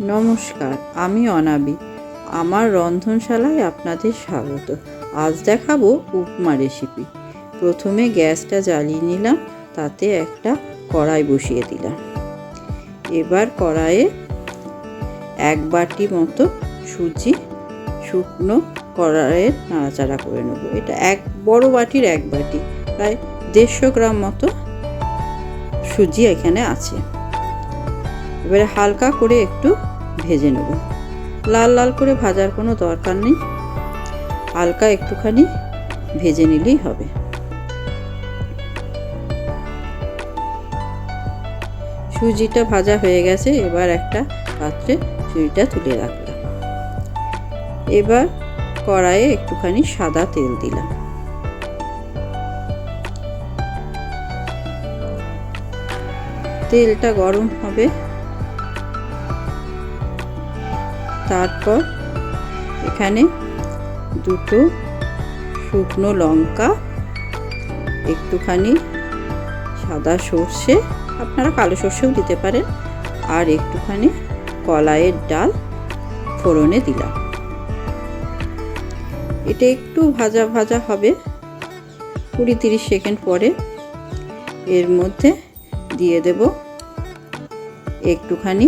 নমস্কার, আমি অনাবি। আমার রন্ধনশালায় আপনাদের স্বাগত। আজ দেখাবো উপমা রেসিপি প্রথমে গ্যাসটা জ্বালিয়ে নিলাম, তাতে একটা কড়াই বসিয়ে দিলাম। এবার কড়াইয়ে এক বাটি মতো সুজি, শুকনো কড়াইয়ের নাড়াচাড়া করে নেব। এটা এক, বড় বাটির এক বাটি, প্রায় দেড়শো গ্রাম মতো সুজি এখানে আছে। এবারে হালকা করে একটু ভেজে নেব। লাল লাল করে ভাজার কোনো দরকার নেই। হালকা একটুখানি ভেজে নিলেই হবে। সুজিটা ভাজা হয়ে গেছে, এবার একটা পাত্রে সুজিটা তুলে রাখলাম। এবার কড়াইয়ে একটুখানি সাদা তেল দিলাম। তেলটা গরম হবে। তারপর এখানে দুটো শুকনো লঙ্কা, একটুখানি সাদা সর্ষে, আপনারা কালো সর্ষেও দিতে পারেন, আর একটুখানি কলাইয়ের ডাল ফোড়নে দিলাম। এটা একটু ভাজা ভাজা হবে কুড়ি তিরিশ সেকেন্ড পরে এর মধ্যে দিয়ে দেব একটুখানি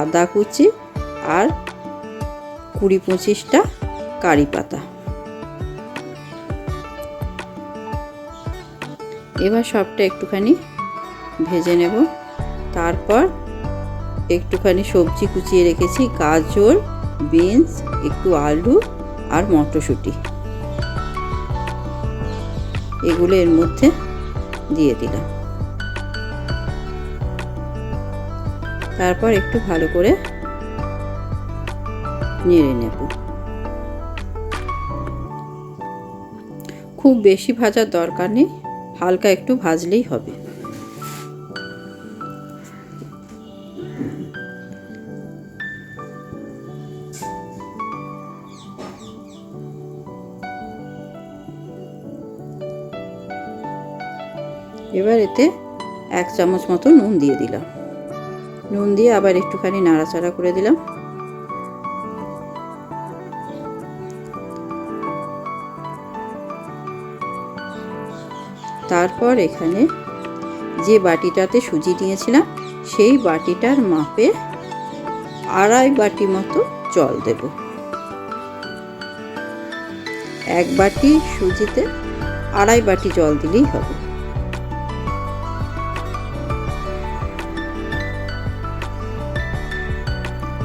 আদা কুচি আর কুড়ি পঁচিশটা কারি পাতা। এবার সবটা একটুখানি ভেজে নেব। তারপর একটুখানি সবজি কুচিয়ে রেখেছি, গাজর, বিনস, একটু আলু আর মটরশুঁটি। এগুলো এর মধ্যে দিয়ে দিলাম। তারপর একটু ভালো করে নেড়ে নেব। খুব বেশি ভাজার দরকার নেই, হালকা একটু ভাজলেই হবে। এবার এতে এক চামচ মতো নুন দিয়ে দিলাম। নুন দিয়ে আবার একটুখানি নাড়াচাড়া করে দিলাম। তারপর এখানে যে বাটিটাতে সুজি নিয়েছিলাম সেই বাটিটার মাপে আড়াই বাটি মতো জল দেব। এক বাটি সুজিতে আড়াই বাটি জল দিলেই হবে।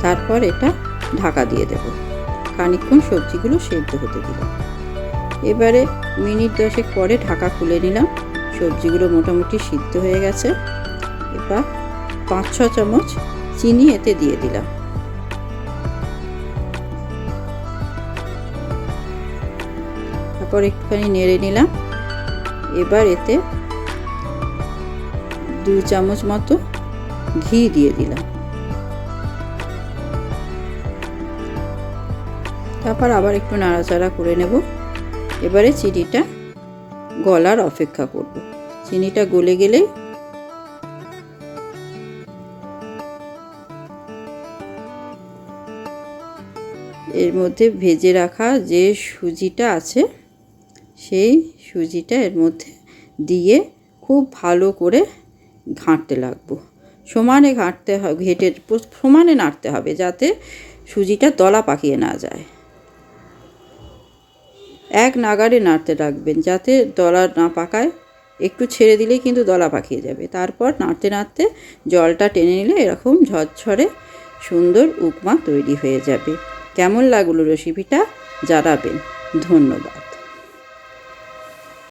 তারপর এটা ঢাকা দিয়ে দেব। খানিকক্ষণ সবজিগুলো সেদ্ধ হতে দিলাম। এবারে মিনিট দশেক পরে ঢাকা খুলে নিলাম। সবজিগুলো মোটামুটি সিদ্ধ হয়ে গেছে। এবার পাঁচ, ছ চামচ চিনি এতে দিয়ে দিলাম। তারপর একটুখানি নেড়ে নিলাম। এবার এতে দু চামচ মতো ঘি দিয়ে দিলাম। তারপর আবার একটু নাড়াচাড়া করে নেব। এবারে চিনিটা গলার অপেক্ষা করব। চিনিটা গলে গেলে এর মধ্যে ভেজে রাখা যে সুজিটা আছে, সেই সুজিটা এর মধ্যে দিয়ে খুব ভালো করে ঘাঁটতে লাগবো। সমানে ঘাঁটতে হবে ঘেটে, সমানে নাড়তে হবে যাতে সুজিটা দলা পাকিয়ে না যায়। এক নাগারে নাড়তে রাখবেন যাতে দলা না পাকায়। একটু ছেড়ে দিলেই কিন্তু দলা পাকিয়ে যাবে। তারপর নাড়তে নাড়তে জলটা টেনে নিলে এরকম ঝরঝরে সুন্দর উপমা তৈরি হয়ে যাবে। কেমন লাগল রেসিপিটা জানাবেন। ধন্যবাদ।